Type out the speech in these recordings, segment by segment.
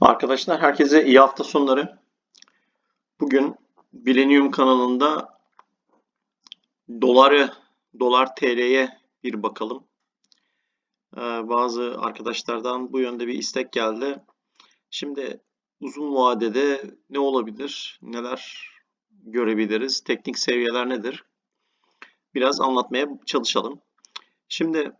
Arkadaşlar herkese iyi hafta sonları. Bugün Bilenium kanalında doları, dolar TL'ye bir bakalım. Ee, bazı arkadaşlardan bu yönde bir istek geldi. Şimdi uzun vadede ne olabilir? Neler görebiliriz? Teknik seviyeler nedir? Biraz anlatmaya çalışalım. Şimdi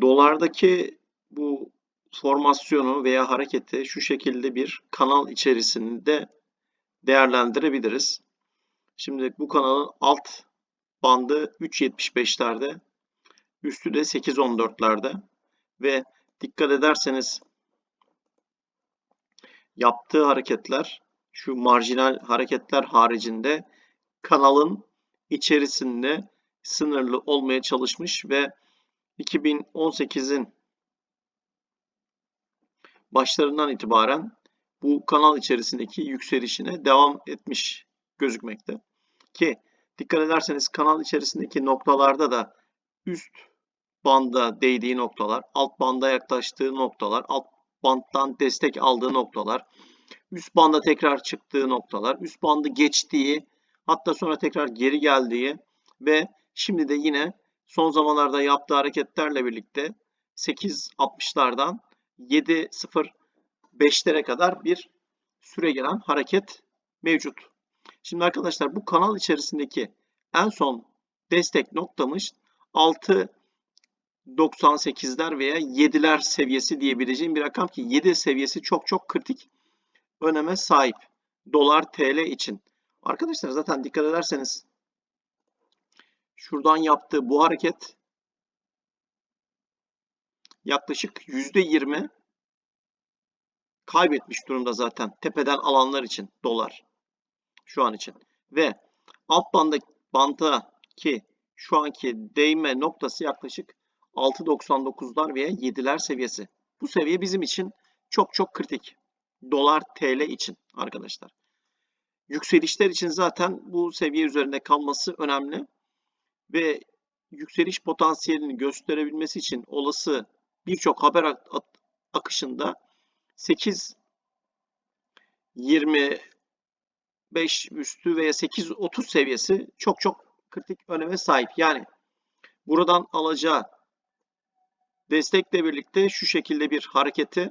dolardaki bu formasyonu veya hareketi şu şekilde bir kanal içerisinde değerlendirebiliriz. Şimdi bu kanalın alt bandı 3.75'lerde, üstü de 8.14'lerde ve dikkat ederseniz yaptığı hareketler şu marjinal hareketler haricinde kanalın içerisinde sınırlı olmaya çalışmış ve 2018'in başlarından itibaren bu kanal içerisindeki yükselişine devam etmiş gözükmekte. Ki dikkat ederseniz kanal içerisindeki noktalarda da üst banda değdiği noktalar, alt banda yaklaştığı noktalar, alt bandtan destek aldığı noktalar, üst banda tekrar çıktığı noktalar, üst bandı geçtiği, hatta sonra tekrar geri geldiği ve şimdi de yine son zamanlarda yaptığı hareketlerle birlikte 8.60'lardan 7.05'lere kadar bir süre gelen hareket mevcut. Şimdi arkadaşlar bu kanal içerisindeki en son destek noktamız 6.98'ler veya 7'ler seviyesi diyebileceğim bir rakam ki 7 seviyesi çok çok kritik öneme sahip. Dolar TL için. Arkadaşlar zaten dikkat ederseniz şuradan yaptığı bu hareket yaklaşık %20 kaybetmiş durumda zaten tepeden alanlar için dolar şu an için. Ve alt banda banttaki şu anki değme noktası yaklaşık 6.99'lar veya 7'ler seviyesi. Bu seviye bizim için çok çok kritik. Dolar TL için arkadaşlar. Yükselişler için zaten bu seviye üzerinde kalması önemli. Ve yükseliş potansiyelini gösterebilmesi için olası birçok haber akışında 8 25 üstü veya 8.30 seviyesi çok çok kritik öneme sahip. Yani buradan alacağı destekle birlikte şu şekilde bir hareketi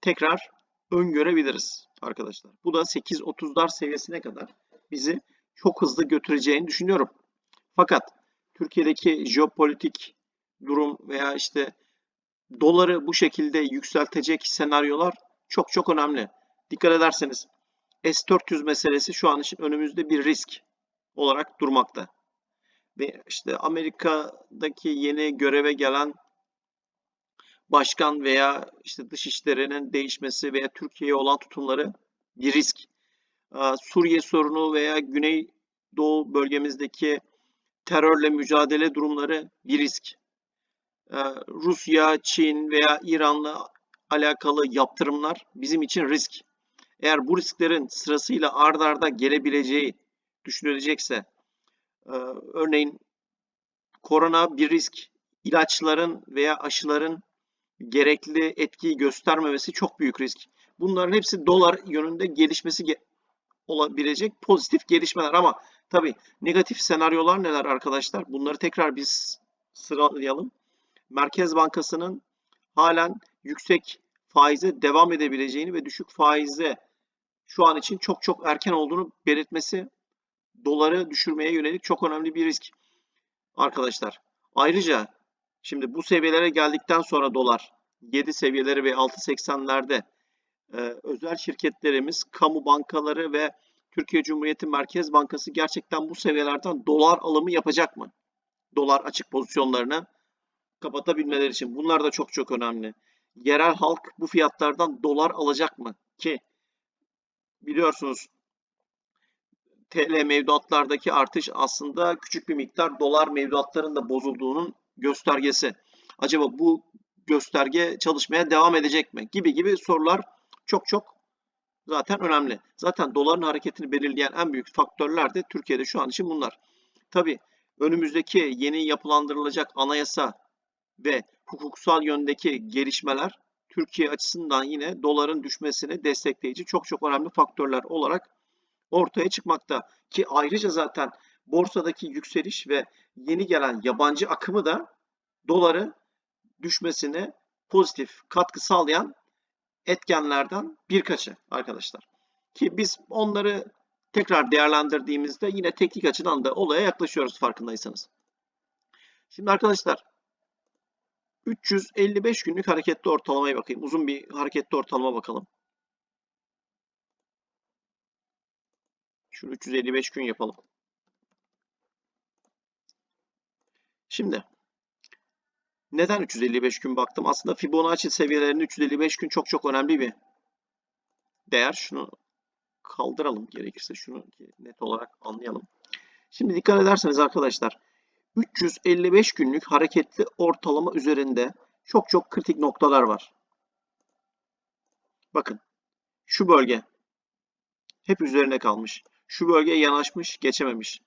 tekrar öngörebiliriz arkadaşlar. Bu da 8.30'lar seviyesine kadar bizi çok hızlı götüreceğini düşünüyorum. Fakat Türkiye'deki jeopolitik durum veya işte doları bu şekilde yükseltecek senaryolar çok çok önemli. Dikkat ederseniz S-400 meselesi şu an için önümüzde bir risk olarak durmakta. Ve işte Amerika'daki yeni göreve gelen başkan veya işte dışişlerinin değişmesi veya Türkiye'ye olan tutumları bir risk. Suriye sorunu veya Güney Doğu bölgemizdeki terörle mücadele durumları bir risk. Rusya, Çin veya İran'la alakalı yaptırımlar bizim için risk. Eğer bu risklerin sırasıyla ard arda gelebileceği düşünülecekse, örneğin korona bir risk, ilaçların veya aşıların gerekli etkiyi göstermemesi çok büyük risk. Bunların hepsi dolar yönünde gelişmesi olabilecek pozitif gelişmeler ama tabii negatif senaryolar neler arkadaşlar? Bunları tekrar biz sıralayalım. Merkez Bankası'nın halen yüksek faize devam edebileceğini ve düşük faize şu an için çok çok erken olduğunu belirtmesi doları düşürmeye yönelik çok önemli bir risk arkadaşlar. Ayrıca şimdi bu seviyelere geldikten sonra dolar 7 seviyeleri ve 6.80'lerde e, özel şirketlerimiz, kamu bankaları ve Türkiye Cumhuriyeti Merkez Bankası gerçekten bu seviyelerden dolar alımı yapacak mı? Dolar açık pozisyonlarını kapatabilmeleri için. Bunlar da çok çok önemli. Yerel halk bu fiyatlardan dolar alacak mı? Ki biliyorsunuz TL mevduatlardaki artış aslında küçük bir miktar dolar mevduatların da bozulduğunun göstergesi. Acaba bu gösterge çalışmaya devam edecek mi? Gibi gibi sorular çok çok zaten önemli. Zaten doların hareketini belirleyen en büyük faktörler de Türkiye'de şu an için bunlar. Tabi önümüzdeki yeni yapılandırılacak anayasa ve hukuksal yöndeki gelişmeler Türkiye açısından yine doların düşmesini destekleyici çok çok önemli faktörler olarak ortaya çıkmakta. Ki ayrıca zaten borsadaki yükseliş ve yeni gelen yabancı akımı da doların düşmesine pozitif katkı sağlayan etkenlerden birkaçı arkadaşlar. Ki biz onları tekrar değerlendirdiğimizde yine teknik açıdan da olaya yaklaşıyoruz farkındaysanız. Şimdi arkadaşlar 355 günlük hareketli ortalamaya bakayım. Uzun bir hareketli ortalama bakalım. Şunu 355 gün yapalım. Şimdi neden 355 gün baktım? Aslında Fibonacci seviyelerinin 355 gün çok çok önemli bir değer. Şunu kaldıralım gerekirse şunu net olarak anlayalım. Şimdi dikkat ederseniz arkadaşlar 355 günlük hareketli ortalama üzerinde çok çok kritik noktalar var. Bakın şu bölge hep üzerine kalmış. Şu bölgeye yanaşmış, geçememiş.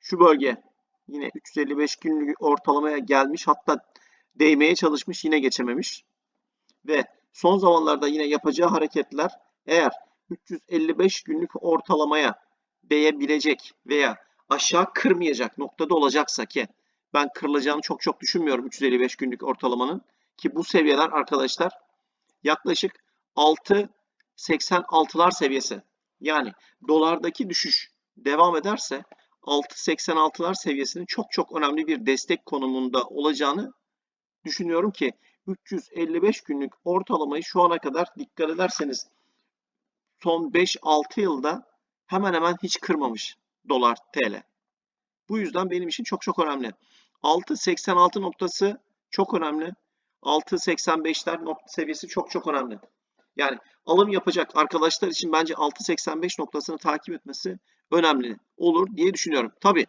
Şu bölge yine 355 günlük ortalamaya gelmiş hatta değmeye çalışmış yine geçememiş. Ve son zamanlarda yine yapacağı hareketler eğer 355 günlük ortalamaya değebilecek veya aşağı kırmayacak noktada olacaksa ki ben kırılacağını çok çok düşünmüyorum 355 günlük ortalamanın ki bu seviyeler arkadaşlar yaklaşık 6.86'lar seviyesi. Yani dolardaki düşüş devam ederse 6.86'lar seviyesinin çok çok önemli bir destek konumunda olacağını düşünüyorum ki 355 günlük ortalamayı şu ana kadar dikkat ederseniz son 5-6 yılda hemen hemen hiç kırmamış dolar TL. Bu yüzden benim için çok çok önemli. 6.86 noktası çok önemli. 6.85'ler nokta seviyesi çok çok önemli. Yani alım yapacak arkadaşlar için bence 6.85 noktasını takip etmesi önemli olur diye düşünüyorum. Tabi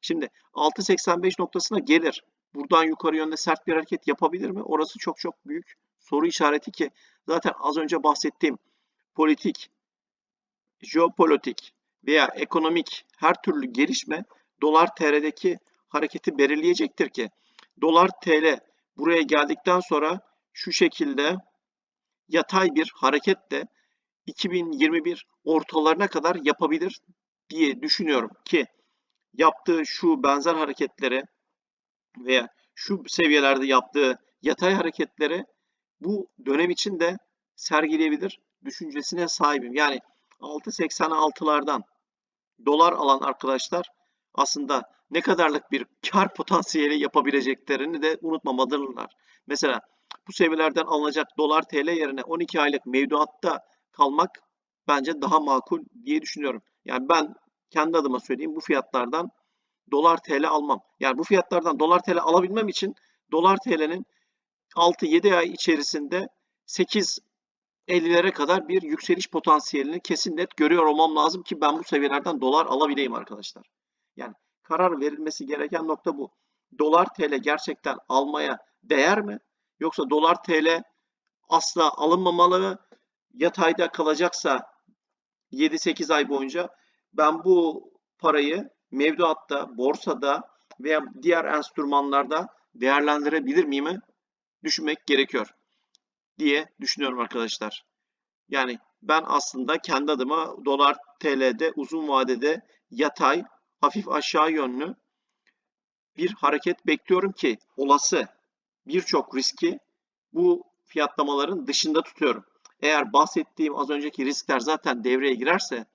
şimdi 6.85 noktasına gelir. Buradan yukarı yönde sert bir hareket yapabilir mi? Orası çok çok büyük soru işareti ki zaten az önce bahsettiğim politik, jeopolitik veya ekonomik her türlü gelişme dolar TL'deki hareketi belirleyecektir ki dolar TL buraya geldikten sonra şu şekilde yatay bir hareketle 2021 ortalarına kadar yapabilir diye düşünüyorum ki yaptığı şu benzer hareketleri veya şu seviyelerde yaptığı yatay hareketleri bu dönem için de sergileyebilir düşüncesine sahibim. Yani 6.86'lardan dolar alan arkadaşlar aslında ne kadarlık bir kar potansiyeli yapabileceklerini de unutmamalıdırlar. Mesela bu seviyelerden alınacak dolar TL yerine 12 aylık mevduatta kalmak bence daha makul diye düşünüyorum. Yani ben kendi adıma söyleyeyim bu fiyatlardan dolar TL almam. Yani bu fiyatlardan dolar TL alabilmem için dolar TL'nin 6-7 ay içerisinde 8 50'lere kadar bir yükseliş potansiyelini kesin net görüyor olmam lazım ki ben bu seviyelerden dolar alabileyim arkadaşlar. Yani karar verilmesi gereken nokta bu. Dolar TL gerçekten almaya değer mi? Yoksa dolar TL asla alınmamalı mı? Yatayda kalacaksa 7-8 ay boyunca ben bu parayı mevduatta, borsada veya diğer enstrümanlarda değerlendirebilir miyim? Düşünmek gerekiyor diye düşünüyorum arkadaşlar. Yani ben aslında kendi adıma dolar TL'de uzun vadede yatay, hafif aşağı yönlü bir hareket bekliyorum ki olası birçok riski bu fiyatlamaların dışında tutuyorum. Eğer bahsettiğim az önceki riskler zaten devreye girerse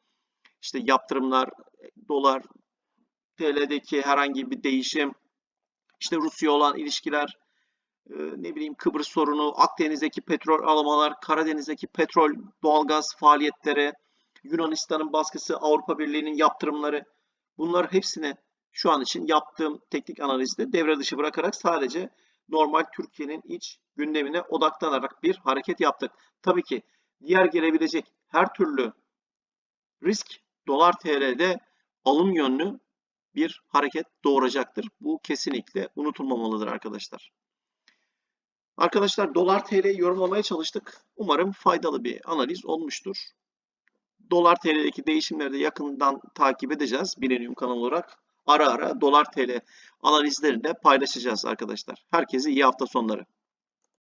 işte yaptırımlar, dolar, TL'deki herhangi bir değişim, işte Rusya olan ilişkiler, ne bileyim Kıbrıs sorunu, Akdeniz'deki petrol alamalar, Karadeniz'deki petrol, doğalgaz faaliyetleri, Yunanistan'ın baskısı, Avrupa Birliği'nin yaptırımları bunlar hepsini şu an için yaptığım teknik analizde devre dışı bırakarak sadece normal Türkiye'nin iç gündemine odaklanarak bir hareket yaptık. Tabii ki diğer gelebilecek her türlü risk dolar TL'de alım yönlü bir hareket doğuracaktır. Bu kesinlikle unutulmamalıdır arkadaşlar. Arkadaşlar dolar TL'yi yorumlamaya çalıştık. Umarım faydalı bir analiz olmuştur. Dolar TL'deki değişimleri de yakından takip edeceğiz Bilenium kanal olarak. Ara ara dolar TL analizlerini de paylaşacağız arkadaşlar. Herkese iyi hafta sonları.